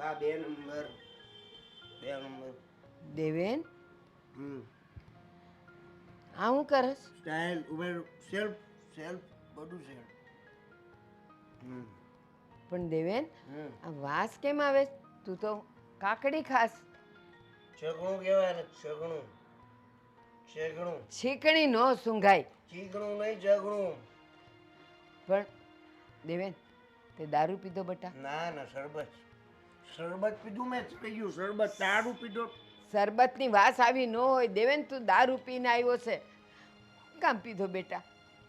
બા બે નંબર બે નંબર દેવેન? હમ. આ હું કરસ? સ્ટાઇલ ઉમેર સેલ્ફ સેલ્ફ બધું સેલ્ફ હમ. પણ દેવેન આ વાસ કેમ આવે? તું તો કાકડી ખાસ. છગણું કહેવાય ને છગણું છગણું છીકણી નો સુંઘાય. ચીકણું નહીં જગણું પણ દેવેન તે દારૂ પીધો બટા? ના ના શરબત. શરબત પીધું મેં ગયું શરબત દારૂ પીધો. શરબતની વાસ આવી ન હોય દેવેન તું દારૂ પીને આવ્યો છે. કામ પીધો બેટા?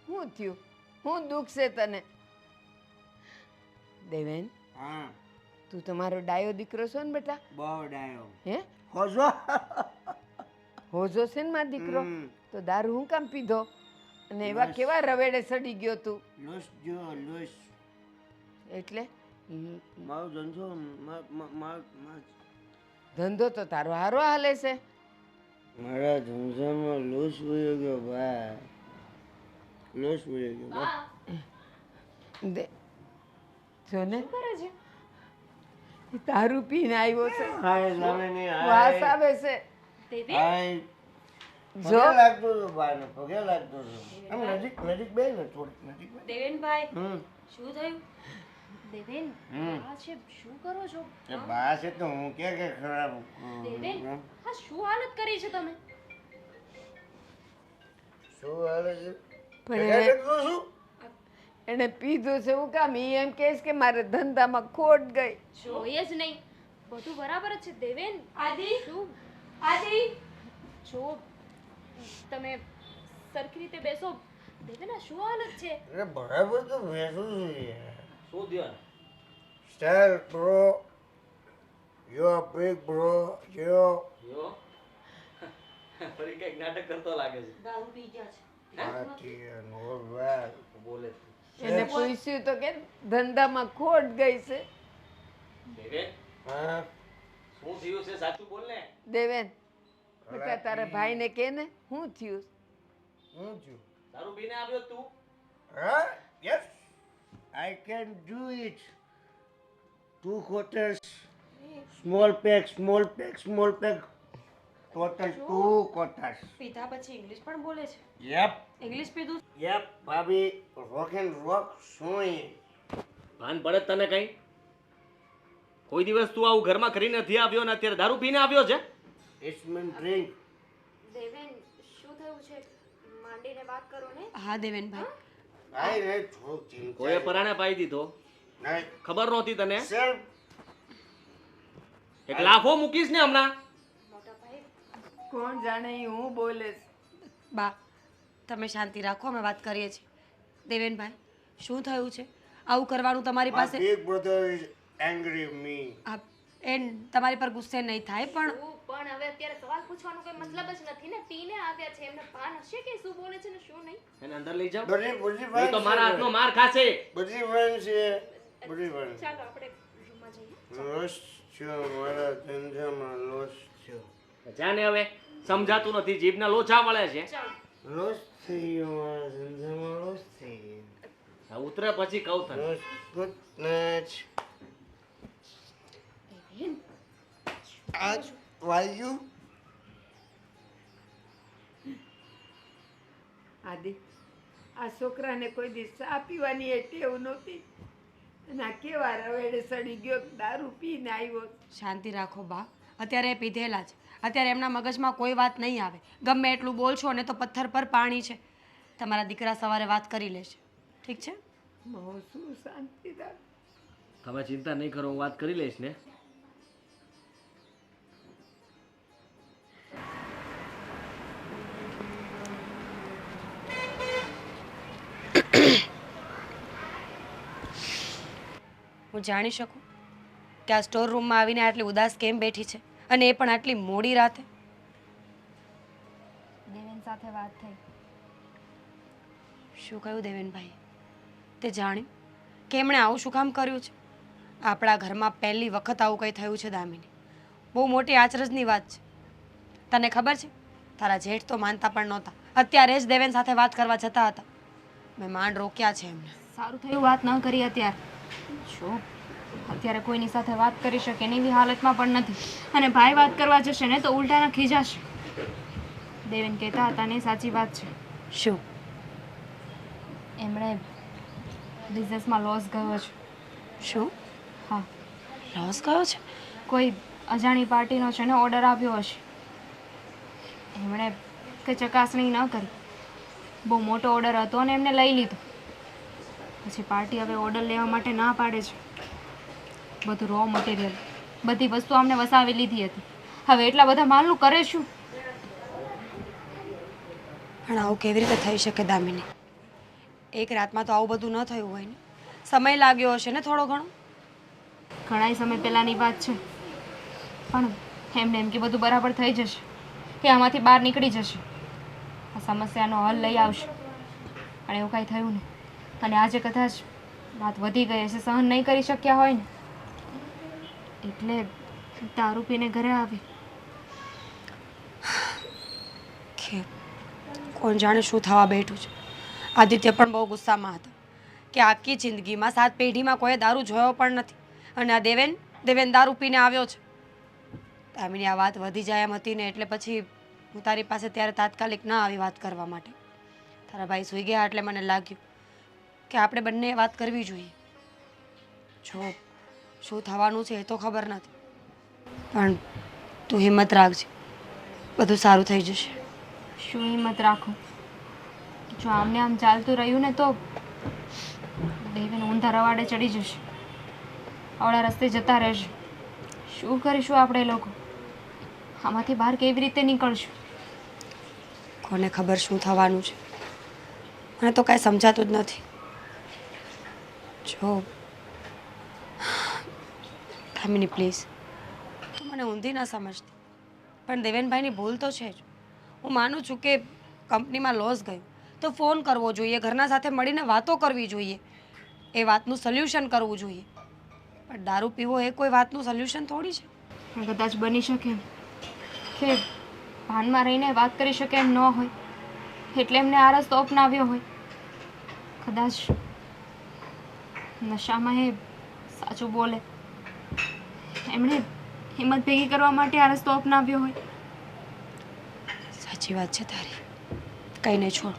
શું થયું? શું દુઃખ છે તને? દેવેન હા. તું તમારો ડાયો દીકરો છો ને બેટા? બહુ ડાયો. હે? હોજો. હોજો છે ને મારો દીકરો? તો દારૂ હું કામ પીધો? અને એવા કેવા રવેડે સડી ગયો તું? લોસ જો લોસ. એટલે? મારો ધંધો મા- મા- મા- મા- ધંધો તો તારો હારો હાલે છે. મારા ધંધામાં લોસ વયો ગયો ભાઈ. લોસ વયો ગયો દે જો ને. એ પીને આવ્યો છે. હાય સામે નહીં વાસ આવે છે. હાય. જો. લાગતો તો ભાઈ ને પગે લાગતો તો આમ નજીક નજીક બે ને થોડી નજીક દેવેનભાઈ હમ. શું થયું? દેવેન. આ છે શું કરો છો? એ બા છે તો હું કે કે ખરાબ? દેવેન હા શું હાલત કરી છે તમે? શું હાલત છે? પણ એને- લાગતો શું? એને પીધું છે હું કામ? ઈ એમ કેસ કે મારે ધંધામાં ખોટ ગઈ. જોઈએ જ નહીં. બધું બરાબર જ છે દેવેન. આદિ? શું? આદિ? જો તમે સરખી રીતે બેસો. દેવેન આ શું હાલત છે? અરે બરાબર તો ભેંસું છે. શું style bro you are big You. Yo ફરી કંઈક નાટક કરતો લાગે છે. દારૂ પી ગયા છે. એન્ડ ઓલ વેલ બોલે છે. એને પૂછ્યું તો કે ધંધામાં ખોટ ગઈ છે. દેવેન? હા. શું થયું છે? સાચું બોલ ને. દેવેન બેટા તારા ભાઈને કે ને? શું થયું? હું થયું? દારૂ પીને આવ્યો તું. Huh? I can do it. Two quarters, small pack, small pack, small pack. Total two quarters. પીધા પછી ઇંગ્લિશ પણ બોલે છે Yep, ઇંગ્લિશ પીધું yep, ભાભી rock and rock સોય ભાન પડે તને કઈ કોઈ દિવસ તું આવું ઘરમાં કરી નથી આવ્યો ને અત્યારે દારૂ પીને આવ્યો છે my drink. દેવેન શું થયું છે માંડીને વાત કરો ને હા દેવેનભાઈ થોડુંક. કોઈએ પરાણે પાઈ દીધો? નહીં, ખબર નહોતી તને. એક લાફો મૂકીશ ને હમણાં. કોણ જાણે હું બોલે બા તમે શાંતિ રાખો અમે વાત કરીએ છીએ. દેવેનભાઈ શું થયું છે? આવું કરવાનું તમારી પાસે બિગ બ્રધર with me. આ તમારી પર ગુસ્સે નહીં થાય પણ શું? પણ હવે અત્યારે સવાલ પૂછવાનો કોઈ મતલબ જ નથી ને? પીને આવ્યા છે એમને પાન હશે કે શું બોલે છે ને શું નહીં? એને અંદર લઈ જાઓ. બધી બધી નહીં તો મારા હાથનો માર ખાશે. બધી વાત છે બધી વાત ચાલો આપણે રૂમમાં જઈએ. લોસ છો મારા ધંધામાં લોસ છો જાને હવે સમજાતું નથી જીભના લોચા મળે છે. લોસ થઈ ગયો મારા ધંધામાં લોસ થઈ ગયો. ઉતરે પછી કહું તને. લોસ ગુડ આજ વાયુ આદિ આ છોકરાને કોઈ દિવસ ચા પીવાની એ ટેવ નહોતી. અને આ કેવા રવેડે સડી ગયો દારૂ પીને આવ્યો. શાંતિ રાખો બા અત્યારે એ પીધેલા છે અત્યારે એમના મગજમાં કોઈ વાત નહીં આવે. ગમે એટલું બોલશો ને તો પથ્થર પર પાણી છે. તમારા દીકરા સવારે વાત કરી લેશે. ઠીક છે? બહુ શું શાંતિ રાખ. તમે ચિંતા નહીં કરો હું વાત કરી લઈશ ને. હું જાણી શકું કે આ સ્ટોર રૂમમાં આવીને આટલી ઉદાસ કેમ બેઠી છે અને એ પણ આટલી મોડી રાતે? દેવેન સાથે વાત થઈ. શું કહ્યું દેવેનભાઈ તે જાણ્યું કે એમણે આવું શું કામ કર્યું છે? આપણા ઘરમાં પહેલી વખત આવું કંઈ થયું છે દામિની. બહુ મોટી આચરજની વાત છે. તને ખબર છે? તારા જેઠ તો માનતા પણ નહોતા. અત્યારે જ દેવેન સાથે વાત કરવા જતા હતા. મેં માંડ રોક્યા છે એમને. સારું થયું વાત ન કરી અત્યારે. જો અત્યારે કોઈની સાથે વાત કરી શકે નહીં એવી હાલતમાં પણ નથી. અને ભાઈ વાત કરવા જશે ને તો ઉલટાના ખીજાશે દેવેન કહેતા હતા ને સાચી વાત છે. શું? એમણે બિઝનેસમાં લોસ ગયો છે. શું? હા. લોસ ગયો છે? કોઈ અજાણી પાર્ટીનો છે ને ઓર્ડર આપ્યો હશે. એમણે કંઈ ચકાસણી ન કરી. બહુ મોટો ઓર્ડર હતો અને એમને લઈ લીધો. પછી પાર્ટી હવે ઓર્ડર લેવા માટે ના પાડે છે. બધું રો મટીરિયલ બધી વસ્તુ અમને વસાવી લીધી હતી. હવે એટલા બધા માલનું કરે શું? પણ આવું કેવી રીતે થઈ શકે દામિની? એક રાતમાં તો આવું બધું ન થયું હોય ને. સમય લાગ્યો હશે ને થોડો ઘણો? ઘણાય સમય પહેલાંની વાત છે. પણ એમને એમ કે બધું બરાબર થઈ જશે. એ આમાંથી બહાર નીકળી જશે. આ સમસ્યાનો હલ લઈ આવશે. પણ એવું કાંઈ થયું નહીં. અને આજે કદાચ વાત વધી ગઈ હશે, સહન નહીં કરી શક્યા હોય ને, એટલે દારૂ પીને ઘરે આવી. કોણ જાણે શું થવા બેઠું છે. આદિત્ય પણ બહુ ગુસ્સામાં હતા કે આખી જિંદગીમાં સાત પેઢીમાં કોઈ દારૂ જોયો પણ નથી અને આ દેવેન દેવેન દારૂ પીને આવ્યો છે. તામીની આ વાત વધી જાય એમ હતી ને, એટલે પછી હું તારી પાસે ત્યારે તાત્કાલિક ન આવી વાત કરવા માટે. તારા ભાઈ સૂઈ ગયા એટલે મને લાગ્યું કે આપણે બંને વાત કરવી જોઈએ. જો શું થવાનું છે એ તો ખબર નથી. પણ તું હિંમત રાખજે. બધું સારું થઈ જશે. શું હિંમત રાખું? જો આમને આમ ચાલતું રહ્યું ને તો દેવીને ઊંધા રવાડે ચડી જશે. આવડા રસ્તે જતા રહેશે. શું કરીશું આપણે લોકો? આમાંથી બહાર કેવી રીતે નીકળશું? કોને ખબર શું થવાનું છે? મને તો કાંઈ સમજાતું જ નથી. જો કામિની પ્લીઝ તું મને ઊંધી ના સમજતી. પણ દેવેનભાઈની ભૂલ તો છે જ. હું માનું છું કે કંપનીમાં લોસ ગયો. તો ફોન કરવો જોઈએ, ઘરના સાથે મળીને વાતો કરવી જોઈએ. એ વાતનું સોલ્યુશન કરવું જોઈએ. પણ દારૂ પીવો એ કોઈ વાતનું સોલ્યુશન થોડી છે? કદાચ બની શકે. કે ભાનમાં રહીને વાત કરી શકે એમ ન હોય. એટલે એમને આ રસ્તો અપનાવ્યો હોય. કદાચ નશામાં એ સાચું બોલે. એમણે હિંમત ભેગી કરવા માટે આ રસ્તો અપનાવ્યો હોય. સાચી વાત છે તારી. કંઈ નહીં, છોડ.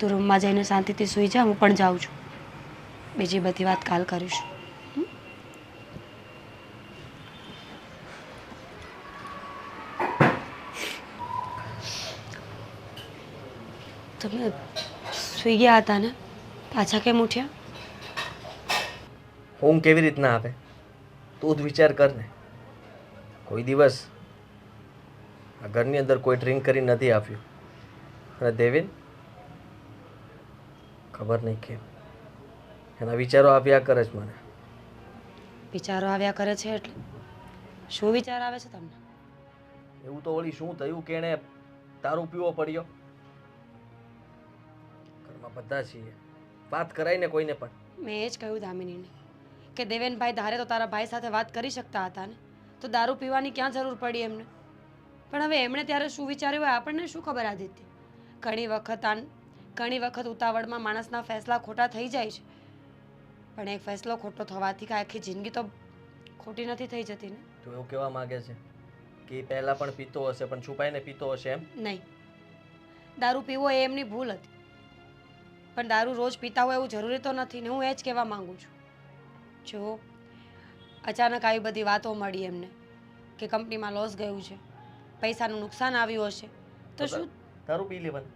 તું રૂમમાં જઈને શાંતિથી સૂઈ જા, હું પણ જાઉં છું. બીજી બધી વાત કાલ કરીશું? તમે સુઈ ગયા હતા ને? પાછા કેમ ઉઠ્યા? ઊંઘ કેવી રીતના આવે તું જ વિચાર કર ને. કોઈ દિવસ આ ઘરની અંદર કોઈ ડ્રિંક કરી નથી આપ્યું. અને દેવીન ખબર નહીં કેમ. એના વિચારો આવ્યા કરે છે મને. વિચારો આવ્યા કરે છે એટલે? શું વિચાર આવે છે તમને? એવું તો વળી શું થયું કે એણે તારું પીવો પડ્યો? ઘરમાં બધા છીએ. વાત કરાય ને કોઈને પણ. મેં એ જ કહ્યું દામિનીને. કે દેવેનભાઈ ધારે તો તારા ભાઈ સાથે વાત કરી શકતા હતા ને? તો દારૂ પીવાની ક્યાં જરૂર પડી એમને? પણ હવે એમણે ત્યારે શું વિચાર્યું હોય આપણને શું ખબર આદિત્ય ઘણી વખત આન ઘણી વખત ઉતાવળમાં માણસના ફેસલા ખોટા થઈ જાય છે. પણ એક ફેસલો ખોટો થવાથી કાંઈ આખી જિંદગી તો ખોટી નથી થઈ જતી ને? તો એવું કહેવા માંગે છે? કે પહેલાં પણ પીતો હશે પણ છુપાઈને પીતો હશે એમ? નહીં. દારૂ પીવો એ એમની ભૂલ હતી. પણ દારૂ રોજ પીતા હોય એવું જરૂરી તો નથી ને હું એ જ કહેવા માંગુ છું. જો અચાનક આવી બધી વાતો મળી એમને કે કંપનીમાં લોસ ગયું છે પૈસાનું નુકસાન આવ્યું હશે તો શું? તારું પી લેવાનું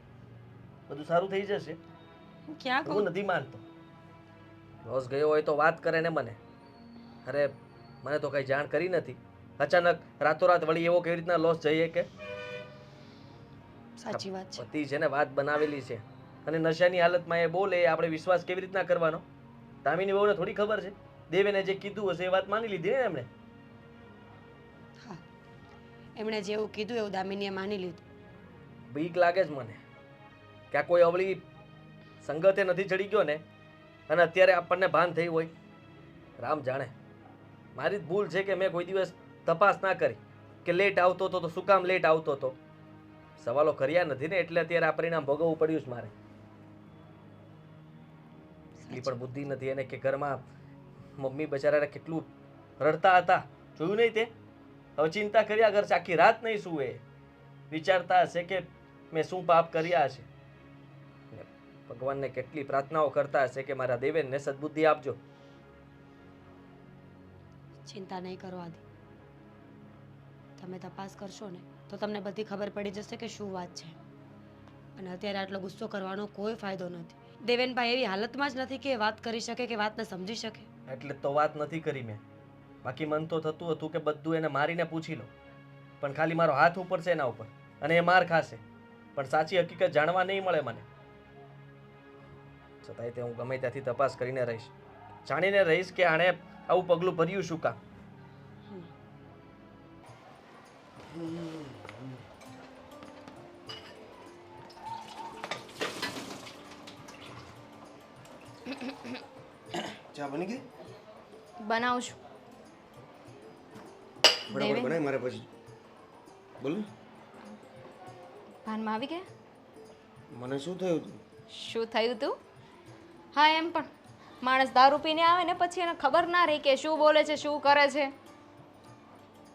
બધું સારું થઈ જશે. હું ક્યાં કહું? નથી માનતો. લોસ ગયો હોય તો વાત કરે ને મને. અરે મને તો કઈ જાણ કરી નથી. અચાનક રાતોરાત વળી એવો કેવી રીતના લોસ જઈએ કે સાચી વાત છે. પતિ છે ને વાત બનાવેલી છે. અને નશાની હાલતમાં એ બોલે આપણે વિશ્વાસ કેવી રીતના કરવાનો? તામીની બહુને થોડી ખબર છે? દેવેને જે કીધું હશે એ વાત માની લીધી ને એમણે? હા. એમણે જેવું કીધું એવું દામિનીએ માની લીધું. બીક લાગે જ મને કે આ કોઈ અવળી સંગતે નથી ચડી ગયો ને અને અત્યારે આપણને ભાન થઈ હોય. રામ જાણે. મારી જ ભૂલ છે કે મેં કોઈ દિવસ તપાસ ના કરી કે લેટ આવતો હતો તો શું કામ લેટ આવતો હતો? સવાલો કર્યા નથી ને એટલે અત્યારે આ પરિણામ ભોગવવું પડ્યું છે મારે. એટલી પણ બુદ્ધિ નથી એને કે ઘરમાં મમ્મી બચારા કેટલું રડતા હતા, જોયું નહીં તે? હવે ચિંતા કર્યા ઘર આખી રાત નહીં સુવે. વિચારતા હશે કે મેં શું પાપ કર્યા છે ભગવાનને કેટલી પ્રાર્થનાઓ કરતા હશે કે મારા દેવેનને સદબુદ્ધિ આપજો. ચિંતા નહીં કરો, આદિ. તમે તપાસ કરશો ને, તો તમને બધી ખબર પડી જશે કે શું વાત છે. અને અત્યારે આટલો ગુસ્સો કરવાનો કોઈ ફાયદો નથી. દેવેનભાઈ એવી હાલતમાં જ નથી કે વાત કરી શકે કે વાતને સમજી શકે. એટલે તો વાત નથી કરી મેં. બાકી મન તો થતું હતું કે બધું એને મારીને પૂછી લો પણ ખાલી મારો હાથ ઉપર છે એના ઉપર. અને એ માર ખાશે. પણ સાચી હકીકત જાણવા નહીં મળે મને. છતાંય તે હું ગમે ત્યાંથી તપાસ કરીને રહીશ. જાણીને રહીશ કે આણે આવું પગલું ભર્યું શું કામ. બનાવું છું દેવેન? મારે પછી. બોલો ભાનમાં આવી ગયા? મને શું થયું હતું શું થયું તું? હા એમ પણ. માણસ દારૂ પીને આવે ને પછી એને ખબર ના રહી કે શું બોલે છે શું કરે છે.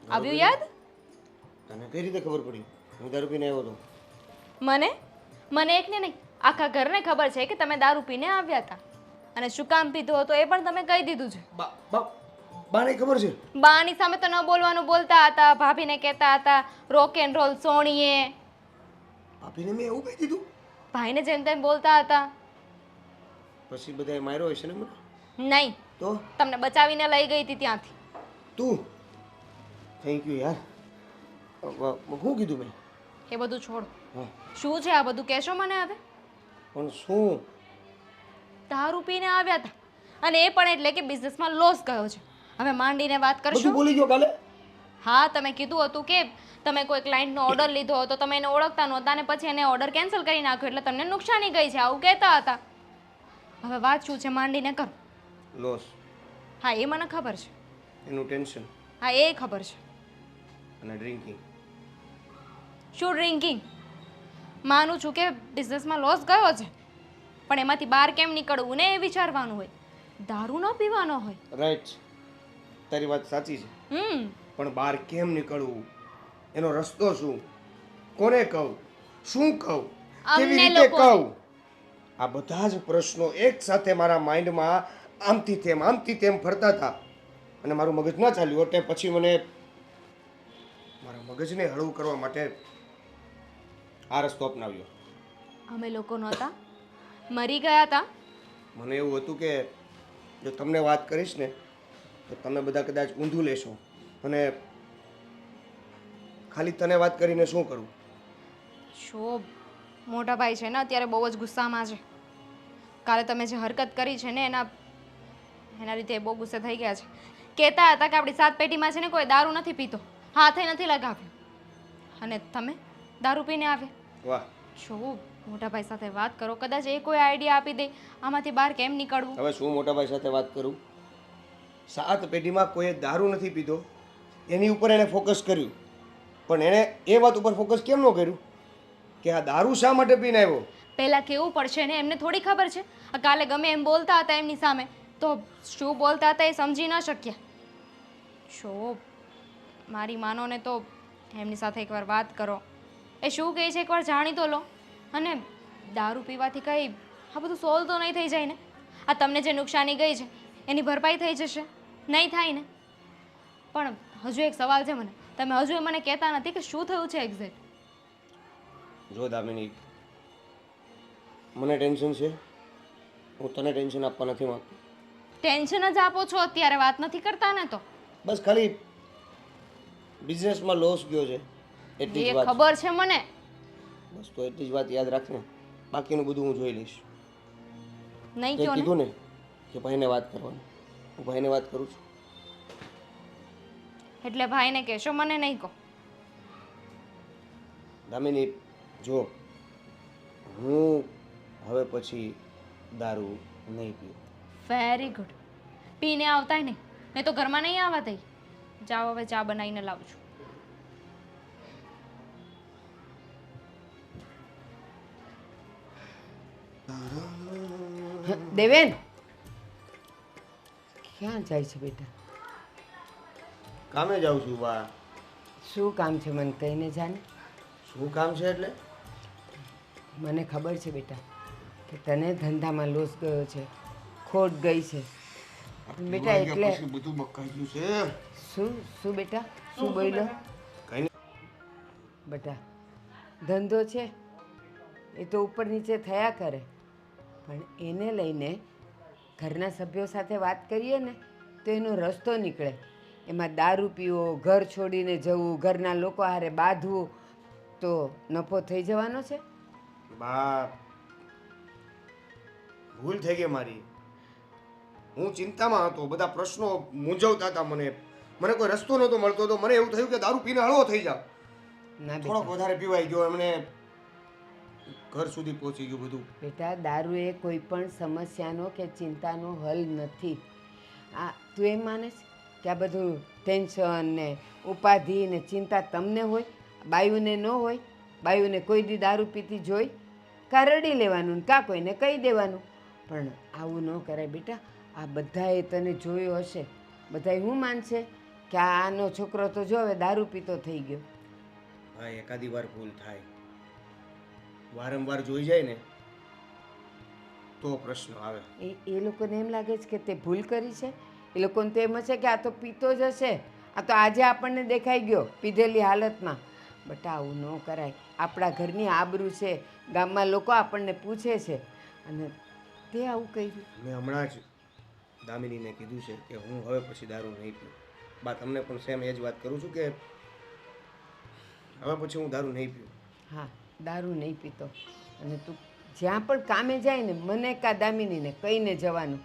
આવ્યું યાદ? તને કઈ રીતે ખબર પડી? હું દારૂ પીને આવ્યો હતો મને? મને એકને નહીં. આખા ઘરને ખબર છે કે તમે દારૂ પીને આવ્યા હતા. અને શું કામ પીધું હતું એ પણ તમે કહી દીધું છે. બા બા બાને ખબર છે? બાની સામે તો ન બોલવાનું બોલતા હતા ભાભીને કહેતા હતા રોક એન્ડ રોલ સોણીએ. ભાભીને મેં એવું કહી દીધું? ભાઈને જેમ તેમ બોલતા હતા. પછી બધાએ માર્યો હશે ને મને? નહીં. તો? તમને બચાવીને લઈ ગઈ હતી ત્યાંથી. તું? થેન્ક યુ યાર. શું કીધું મેં? એ બધું છોડ. શું છે આ બધું? કહેશો મને હવે? પણ શું? દારૂ પીને આવ્યા હતા. અને એ પણ એટલે કે બિઝનેસમાં લોસ ગયો છે. હવે માંડીને વાત બધું કરશો બોલી ગયો કાલે. હા તમે કીધું હતું કે તમે કોઈ ક્લાયન્ટનો ઓર્ડર લીધો હતો તમે એને ઓળખતા નહોતા અને પછી એને ઓર્ડર કેન્સલ કરી નાખ્યો એટલે તમને નુકસાની ગઈ છે આવું કહેતા હતા. હવે વાત શું છે માંડીને કરો. લોસ હા એ મને ખબર છે. એનું ટેન્શન હા એ ખબર છે. અને ડ્રિંકિંગ શું ડ્રિંકિંગ માનું છું કે બિઝનેસમાં લોસ ગયો છે. પણ એમાંથી બહાર કેમ નીકળવું ને એ વિચારવાનું હોય. દારૂ ન પીવાનો હોય. રાઈટ તારી વાત સાચી છે. હમ. પણ બહાર કેમ નીકળવું? એનો રસ્તો શું? કોને કહું? શું કહું? કેવી અમને રીતે લોકોને. કહું? આ બધા જ પ્રશ્નો એક સાથે મારા માઇન્ડમાં આમથી તેમ આમથી તેમ ફરતા હતા. અને મારું મગજ ના ચાલ્યું એટલે પછી મને મારા મગજને હળવું કરવા માટે આ રસ્તો અપનાવ્યો. અમે લોકો નહોતા. મરી ગયા હતા મને એવું હતું કે જો તમને વાત કરીશ ને તો તમે બધા કદાચ ઊંધું લેશો. અને ખાલી તને વાત કરીને શું કરું? શો મોટા ભાઈ છે ને અત્યારે બહુ જ ગુસ્સામાં છે. કાલે તમે જે હરકત કરી છે ને એના એના રીતે એ બહુ ગુસ્સે થઈ ગયા છે. કહેતા હતા કે આપણી સાત પેટીમાં છે ને કોઈ દારૂ નથી પીતો. હાથે નથી લગાવ્યો. અને તમે દારૂ પીને આવે વાહ. શો મોટા ભાઈ સાથે વાત કરો. કદાચ એ કોઈ આઈડિયા આપી દે આમાંથી બહાર કેમ નીકળવું? હવે શું મોટાભાઈ સાથે વાત કરું? સાત પેઢીમાં કોઈએ દારૂ નથી પીધો એની ઉપર એણે ફોકસ કર્યું. પણ એણે એ વાત ઉપર ફોકસ કેમ ન કર્યું? કે આ દારૂ શા માટે પીને આવ્યો? પહેલાં કેવું પડશે ને? એમને થોડી ખબર છે. આ કાલે ગમે એમ બોલતા હતા એમની સામે. તો શું બોલતા હતા એ સમજી ન શક્યા. શો મારી માનો ને તો એમની સાથે એકવાર વાત કરો. એ શું કહે છે? એકવાર જાણી તો લો. અને દારૂ પીવાથી કંઈ આ બધું સોલ્વ તો નહીં થઈ જાય ને? આ તમને જે નુકસાની ગઈ છે એની ભરપાઈ થઈ જશે? નહીં થાય ને? પણ હજુ એક સવાલ છે મને. તમે હજુ મને કહેતા નથી કે શું થયું છે એક્ઝેક્ટ જો દામિની મને ટેન્શન છે. હું તને ટેન્શન આપવા નથી માંગતો. ટેન્શન જ આપો છો અત્યારે વાત નથી કરતા ને તો. બસ ખાલી બિઝનેસમાં લોસ ગયો છે એટલી જ વાત ખબર છે મને. બસ તો એટલી જ વાત યાદ રાખને. બાકીનું બધું હું જોઈ લઈશ. નહીં તે કીધું ને કે ભાઈને વાત કરવાની. હું ભાઈને વાત કરું છું. એટલે ભાઈને કહેશો મને નહીં કહો. દામિની જો હું હવે પછી દારૂ નહીં પીવું વેરી ગુડ પીને આવતાય નહીં. નહીં તો ઘરમાં નહીં આવવા દઈ. જાઓ હવે ચા બનાવીને લાવું છું દેવેન. ક્યાં જાય છે બેટા? કામે જાઉં છું બા. શું કામ છે મને કહીને જાને? શું કામ છે એટલે? મને ખબર છે બેટા કે તને ધંધામાં લોસ ગયો છે ખોટ ગઈ છે. બેટા એટલે બધું મકાઈ ગયું છે. શું શું બેટા? શું બોલ્યો? કઈ નહીં. બેટા ધંધો છે એ તો ઉપર નીચે થયા કરે. પણ એને લઈને ઘરના સભ્યો સાથે વાત કરીએ ને તો એનો રસ્તો નીકળે. એમાં દારૂ પીવો ઘર છોડીને જવું ઘરના લોકો હારે બાંધવું તો નફો થઈ જવાનો છે? બા ભૂલ થઈ ગઈ મારી. હું ચિંતામાં હતો બધા પ્રશ્નો મૂંઝવતા હતા મને. મને કોઈ રસ્તો નહોતો મળતો તો મને એવું થયું કે દારૂ પીને હળવો થઈ જાવ ના થોડોક વધારે પીવાઈ ગયો એમને ઘર સુધી પહોંચી ગયું બધું. બેટા દારૂ એ કોઈ પણ સમસ્યાનો કે ચિંતાનો હલ નથી. આ તું એમ માને છે કે આ બધું ટેન્શન ને ઉપાધિ ને ચિંતા તમને હોય બાયુને ન હોય બાયુને કોઈ દી દારૂ પીતી જોઈ કાં રડી લેવાનું ને કાં કોઈને કહી દેવાનું? પણ આવું ન કરાય બેટા. આ બધાએ તને જોયો હશે. બધાએ હું માનશે કે આનો છોકરો તો જો હવે દારૂ પીતો થઈ ગયો? હા એકાદી વાર ભૂલ થાય. વારંવાર જોઈ જાય ને તો પ્રશ્ન આવે. એ એ લોકોને એમ લાગે છે કે તે ભૂલ કરી છે. એ લોકોને તો એમ હશે કે આ તો પીતો જ હશે. આ તો આજે આપણને દેખાઈ ગયો પીધેલી હાલતમાં. બટ આવું ન કરાય. આપણા ઘરની આબરૂ છે. ગામમાં લોકો આપણને પૂછે છે. અને તે આવું કહ્યું મેં હમણાં જ દામિનીને કીધું છે કે હું હવે પછી દારૂ નહીં પીઉં. બા તમને પણ સેમ એ જ વાત કરું છું કે હવે પછી હું દારૂ નહીં પીઉં. હા. દારૂ નહીં પીતો. અને તું જ્યાં પણ કામે જાય ને મને કા દામિનીને કહીને જવાનું.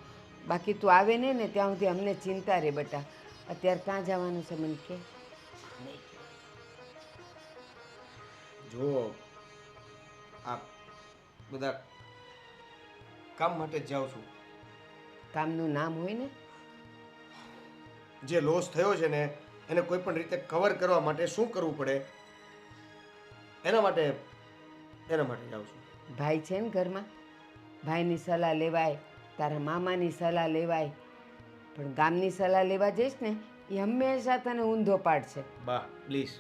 બાકી તું આવે ને ને ત્યાં સુધી અમને ચિંતા રે બટા. અત્યારે ક્યાં જવાનું છે મને કે? જો આ બધા કામ માટે જ જાઉં છું. કામનું નામ હોય ને? જે લોસ થયો છે ને એને કોઈ પણ રીતે કવર કરવા માટે શું કરવું પડે? એના માટે એના માટે જાઉં છું. ભાઈ છે ને ઘરમાં? ભાઈની સલાહ લેવાય તારા મામાની સલાહ લેવાય પણ ગામની સલાહ લેવા જઈશ ને એ હંમેશા તને ઊંધો પાડશે. બા પ્લીઝ.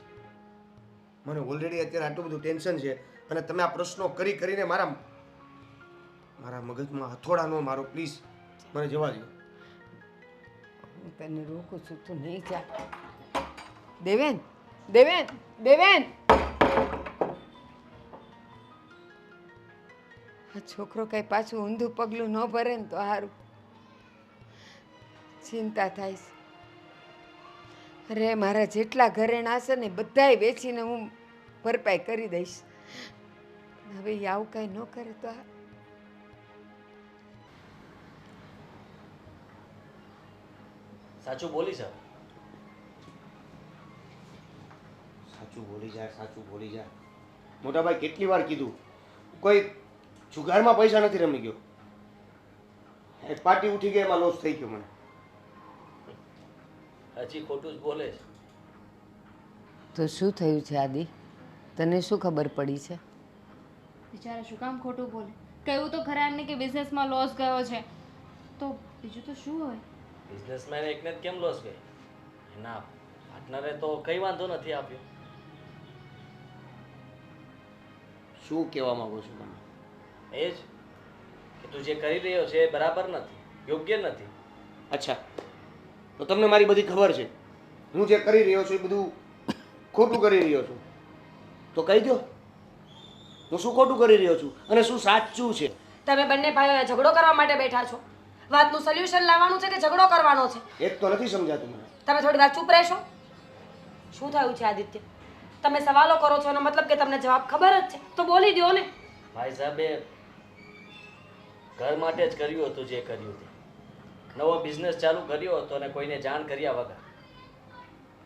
મને ઓલરેડી અત્યારે આટલું બધું ટેન્શન છે અને તમે આ પ્રશ્નો કરી કરીને મારા મારા મગજમાં હથોડાનો મારો પ્લીઝ. મને જવા દો હું તને રોકું છું તું નહીં જા. દેવેન દેવેન દેવેન! આ છોકરો કઈ પાછું ઊંધું પગલું ન ભરે ને તો સારું ચિંતા થાય છે. અરે મારા જેટલા ઘરેણા હશે ને બધાય વેચીને હું ભરપાઈ કરી દઈશ. હવે આવું કાંઈ ન કરે તો સાચું બોલી જા. સાચું બોલી જાય સાચું બોલી જાય મોટાભાઈ કેટલી વાર કીધું? કોઈ જુગારમાં પૈસા નથી રમી ગયો. એક પાર્ટી ઉઠી ગઈ એમાં લોસ થઈ ગયો મને. હજી ખોટું જ બોલે છે. તો શું થયું છે આદિ? તને શું ખબર પડી છે? બિચારા શું કામ ખોટું બોલે? કહ્યું તો ખરા એમને કે બિઝનેસમાં લોસ ગયો છે. તો બીજું તો શું હોય? બિઝનેસમેન એકને જ કેમ લોસ ગઈ? એના પાર્ટનરે તો કઈ વાંધો નથી આપ્યો. શું કહેવા માંગો છો તમે? એ જ કે તું જે કરી રહ્યો છે એ બરાબર નથી યોગ્ય નથી. અચ્છા. તો તમને મારી બધી ખબર છે. હું જે કરી રહ્યો છું એ બધું ખોટું કરી રહ્યો છું. તો કહી દો હું શું ખોટું કરી રહ્યો છું? અને શું સાચું છે? તમે બંને ભાઈઓ ઝઘડો કરવા માટે બેઠા છો. વાતનું સોલ્યુશન લાવવાનું છે કે ઝઘડો કરવાનો છે? એક તો નથી સમજાતું મને. તમે થોડી વાર ચૂપ રહેશો. શું થયું છે આદિત્ય? તમે સવાલો કરો છો એનો મતલબ કે તમને જવાબ ખબર જ છે. તો બોલી દો ને. ભાઈ સાહેબે ઘર માટે જ કર્યું હતું જે કર્યું તે નવો બિઝનેસ ચાલુ કર્યો હતો અને કોઈને જાણ કર્યા વગર.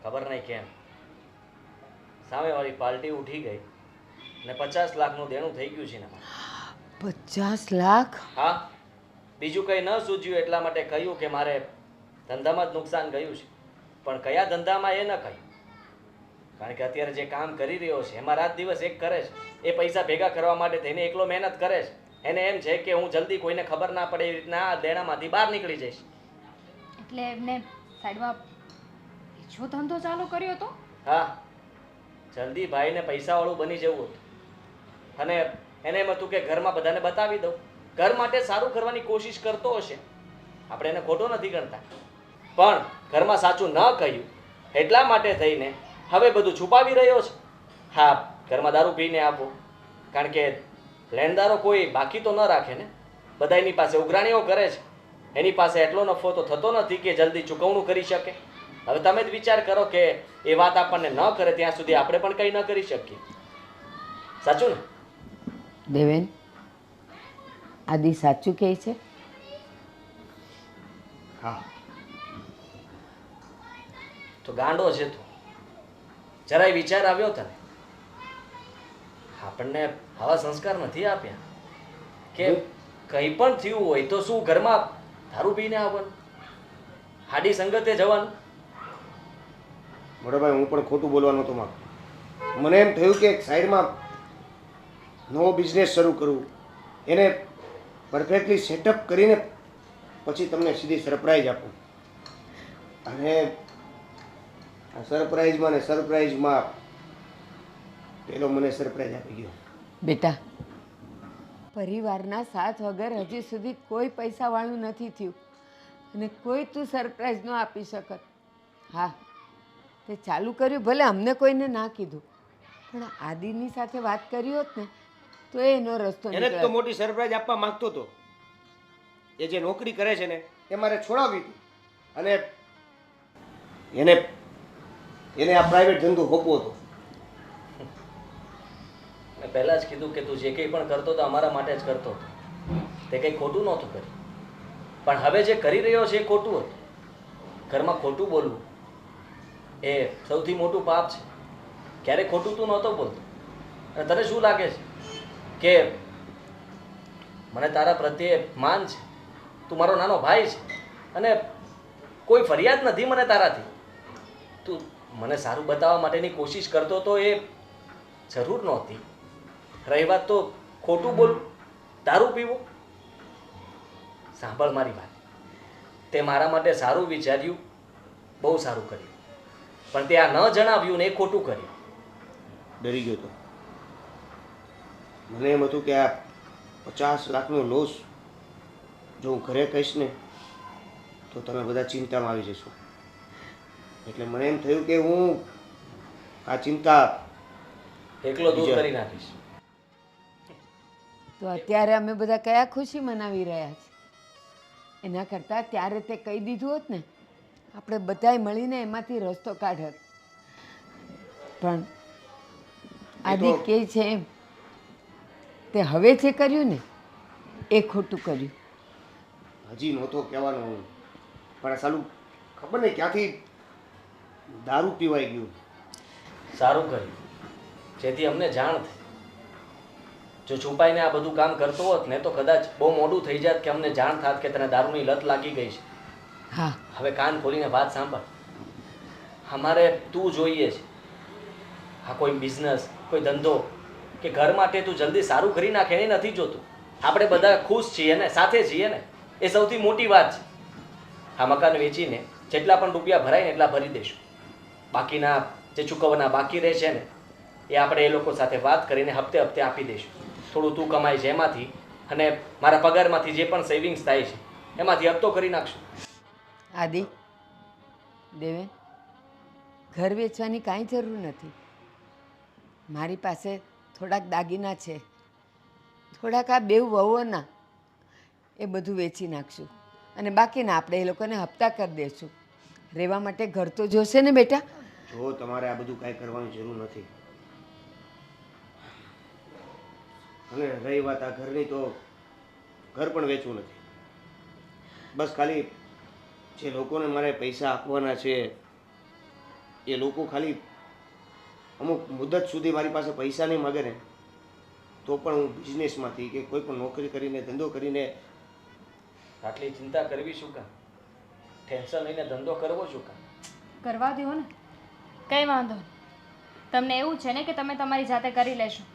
ખબર નહીં કેમ. સામેવાળી પાર્ટી ઉઠી ગઈ ને પચાસ લાખનું દેણું થઈ ગયું છે ને પચાસ લાખ? હા. બીજું કંઈ ન સૂજ્યું એટલા માટે કહ્યું કે મારે ધંધામાં જ નુકસાન ગયું છે. પણ કયા ધંધામાં એ ન કહ્યું. કારણ કે અત્યારે જે કામ કરી રહ્યો છે એમાં રાત દિવસ એક કરે છે. એ પૈસા ભેગા કરવા માટે થઈને એકલો મહેનત કરે છે. એને એમ છે કે હું જલ્દી કોઈને ખબર ના પડે એવી રીતના આ દેણામાંથી બહાર નીકળી જઈશ. એટલે એમને સાઈડમાં બીજો ધંધો ચાલુ કર્યો તો? હા. જલ્દી ભાઈને પૈસાવાળું બની જવું હતું. અને એને એમ હતું કે ઘરમાં બધાને બતાવી દઉં. ઘર માટે સારું કરવાની કોશિશ કરતો હશે. આપણે એને ખોટો નથી ગણતા. પણ ઘરમાં સાચું ન કહ્યું એટલા માટે થઈને હવે બધું છુપાવી રહ્યો છે. હા ઘરમાં દારૂ પીને આપો. કારણ કે લેણદારો કોઈ બાકી તો ન રાખે ને? બધા એની પાસે ઉઘરાણીઓ કરે છે. એની પાસે એટલો નફો તો થતો નથી કે જલ્દી ચૂકવણું કરી શકે. હવે તમે જ વિચાર કરો કે એ વાત આપણને ન કરે ત્યાં સુધી આપણે પણ કંઈ ન કરી શકીએ. સાચું ને? દેવેન આદિ સાચું કહે છે? હા. તો ગાંડો છે તું. જરાય વિચાર આવ્યો તને? આપણને આવા સંસ્કાર નથી આપ્યા. કે કંઈ પણ થયું હોય તો શું ઘરમાં દારૂ પીને આવવાનું? હાડી સંગતે જવાનું? મોટાભાઈ હું પણ ખોટું બોલવાનું તો મારું મને એમ થયું કે એક સાઈડમાં નવો બિઝનેસ શરૂ કરવું એને પરફેક્ટલી સેટઅપ કરીને પછી તમને સીધી સરપ્રાઈઝ આપું. અને સરપ્રાઇઝમાં સરપ્રાઈઝમાં ને સરપ્રાઈઝમાં પેલો મને સરપ્રાઈઝ આપી ગયો. બેટા. પરિવારના સાથ વગર હજી સુધી કોઈ પૈસાવાળું નથી થયું. અને કોઈ તું સરપ્રાઈઝ ન આપી શકત. હા તે ચાલુ કર્યું ભલે અમને કોઈને ના કીધું. પણ આદિની સાથે વાત કરી હોત ને તો એનો રસ્તો એને જ તો. મોટી સરપ્રાઈઝ આપવા માંગતો હતો. એ જે નોકરી કરે છે ને એ મારે છોડાવી હતી. અને એને એને આ પ્રાઇવેટ ધંધો હોપવો હતો. મેં પહેલાં જ કીધું કે તું જે કંઈ પણ કરતો તો અમારા માટે જ કરતો. હતો તે કંઈ ખોટું નહોતું કર્યું. પણ હવે જે કરી રહ્યો છે એ ખોટું હતું. ઘરમાં ખોટું બોલવું એ સૌથી મોટું પાપ છે. ક્યારે ખોટું તું નહોતો બોલતો. અને તને શું લાગે છે? કે મને તારા પ્રત્યે માન છે? તું મારો નાનો ભાઈ છે? અને કોઈ ફરિયાદ નથી મને તારાથી? તું મને સારું બતાવવા માટેની કોશિશ કરતો તો એ જરૂર નહોતી. રહી વાત તો ખોટું બોલવું દારૂ પીવું? સાંભળ મારી વાત. તે મારા માટે સારું વિચાર્યું બહુ સારું કર્યું. પણ તે આ ન જણાવ્યું ને એ ખોટું કર્યું. ડરી ગયો તો. મને એમ હતું કે આ પચાસ લાખનો લોસ જો હું ઘરે કહીશ ને તો તમે બધા ચિંતામાં આવી જશો. એટલે મને એમ થયું કે હું આ ચિંતા એકલો દૂર કરી નાખીશ. તો અત્યારે અમે બધા કયા ખુશી મનાવી રહ્યા છીએ? એના કરતાં ત્યારે તે કહી દીધું હોત ને આપણે બધાએ મળીને એમાંથી રસ્તો કાઢત. પણ આદિ કે છે એમ તે હવે જે કર્યું ને એ ખોટું કર્યું. હજી નહોતો કહેવાનો હું. પણ સાલું ખબર નહીં ક્યાંથી દારૂ પીવાઈ ગયું. સારું કર્યું. જેથી અમને જાણ થઈ. જો છુપાઈને આ બધું કામ કરતો હોત ને તો કદાચ બહુ મોડું થઈ જાત કે અમને જાણ થાત કે તને દારૂની લત લાગી ગઈ છે. હા. હવે કાન ખોલીને વાત સાંભળ. અમારે તું જોઈએ છે. આ કોઈ બિઝનેસ કોઈ ધંધો કે ઘર માટે તું જલ્દી સારું કરી નાખે એ નથી જોતું. આપણે બધા ખુશ છીએ ને સાથે છીએ ને. એ સૌથી મોટી વાત છે. આ મકાન વેચીને જેટલા પણ રૂપિયા ભરાય ને એટલા ભરી દઈશું બાકીના જે ચૂકવવાના બાકી રહે છે ને એ આપણે એ લોકો સાથે વાત કરીને હપ્તે હપ્તે આપી દઈશું થોડું તું કમાય છે એમાંથી અને મારા પગારમાંથી જે પણ સેવિંગ્સ થાય છે એમાંથી હપ્તો કરી નાખશું. આદિ દેવે ઘર વેચવાની કાંઈ જરૂર નથી. મારી પાસે થોડાક દાગીના છે. થોડાક આ બેવ વહુઓના. એ બધું વેચી નાખશું. અને બાકીના આપણે એ લોકોને હપ્તા કરી દઈશું રહેવા માટે ઘર તો જોશે ને બેટા? જો તમારે આ બધું કાંઈ કરવાની જરૂર નથી. અને રહી વાત આ ઘરની તો ઘર પણ વેચવું નથી. બસ ખાલી જે લોકોને મારે પૈસા આપવાના છે એ લોકો ખાલી અમુક મુદત સુધી મારી પાસે પૈસા નહીં માગે ને તો પણ હું બિઝનેસમાંથી કે કોઈ પણ નોકરી કરીને ધંધો કરીને આટલી ચિંતા કરવી શું કામ? ટેન્શન લઈને ધંધો કરવો શું કામ? કરવા દો ને. કંઈ વાંધો નહીં. તમને એવું છે ને કે તમે તમારી જાતે કરી લેશો.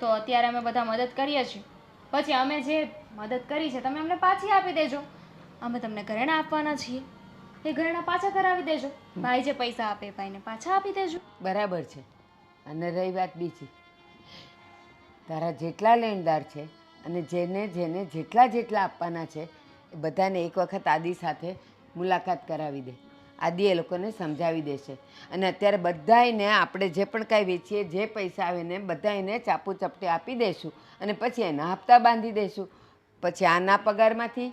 તો અત્યારે અમે બધા મદદ કરીએ છીએ. પછી અમે જે મદદ કરી છે, તમે અમને પાછી આપી દેજો. અમે તમને ઘરેણા આપવાના છીએ. એ ઘરેણા પાછા કરાવી દેજો. ભાઈ જે પૈસા આપે ભાઈને પાછા આપી દેજો. બરાબર છે. અને રહી વાત બીજી. તારા જેટલા લેણદાર છે અને જેને જેને જેટલા જેટલા આપવાના છે, એ બધાને એક વખત આદિ સાથે મુલાકાત કરાવી દે. આદિ એ લોકોને સમજાવી દેશે. અને અત્યારે બધાયને આપણે જે પણ કાંઈ વેચીએ જે પૈસા આવે ને બધાને ચાપુ ચપટી આપી દઈશું અને પછી એના હપ્તા બાંધી દઈશું પછી આના પગારમાંથી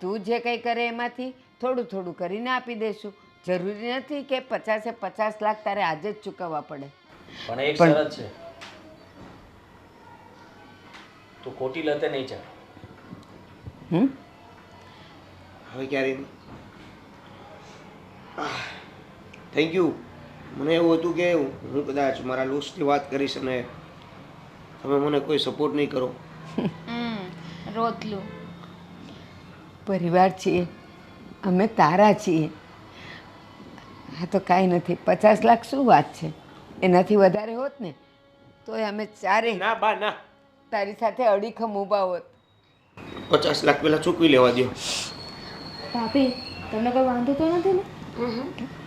તું જે કંઈ કરે એમાંથી થોડું થોડું કરીને આપી દઈશું જરૂરી નથી કે પચાસે પચાસ લાખ તારે આજે જ ચૂકવવા પડે. પણ એક પણ- શરત છે. તું ખોટી લતે નહીં ચા હમ? હવે ક્યારે? થેન્ક યુ મને એવું હતું કે હું કદાચ મારા લોસથી વાત કરીશ અને તમે મને કોઈ સપોર્ટ નહીં કરો. હમ રોતલું પરિવાર છીએ. અમે તારા છીએ. હા તો કાંઈ નથી. પચાસ લાખ શું વાત છે? એનાથી વધારે હોત ને તોય અમે ચારે ના બા ના. તારી સાથે અડીખમ ઊભા હોત. પચાસ લાખ પહેલાં ચૂકવી લેવા દો ભાભી તમને કોઈ વાંધો તો નથી ને? Mm -hmm.